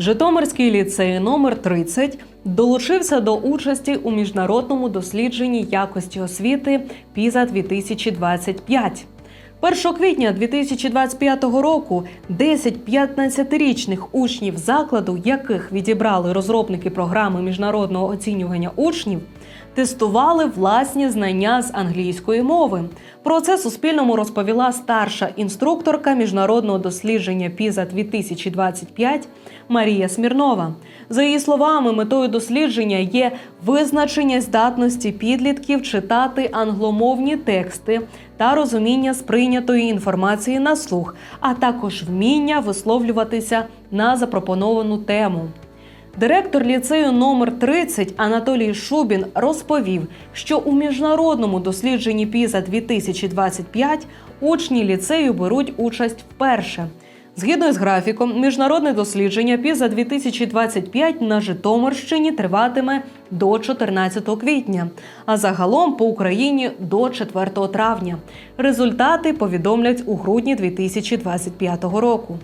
Житомирський ліцей номер 30 долучився до участі у міжнародному дослідженні якості освіти ПІЗа 2025. 1 квітня 2025 року 10 15-річних учнів закладу, яких відібрали розробники програми міжнародного оцінювання учнів, тестували власні знання з англійської мови. Про це Суспільному розповіла старша інструкторка міжнародного дослідження ПІЗа 2025 Марія Смірнова. За її словами, метою дослідження є визначення здатності підлітків читати англомовні тексти та розуміння сприйнятої інформації на слух, а також вміння висловлюватися на запропоновану тему. Директор ліцею номер 30 Анатолій Шубін розповів, що у міжнародному дослідженні ПІЗа 2025 учні ліцею беруть участь вперше. Згідно з графіком, міжнародне дослідження ПІЗа 2025 на Житомирщині триватиме до 14 квітня, а загалом по Україні до 4 травня. Результати повідомлять у грудні 2025 року.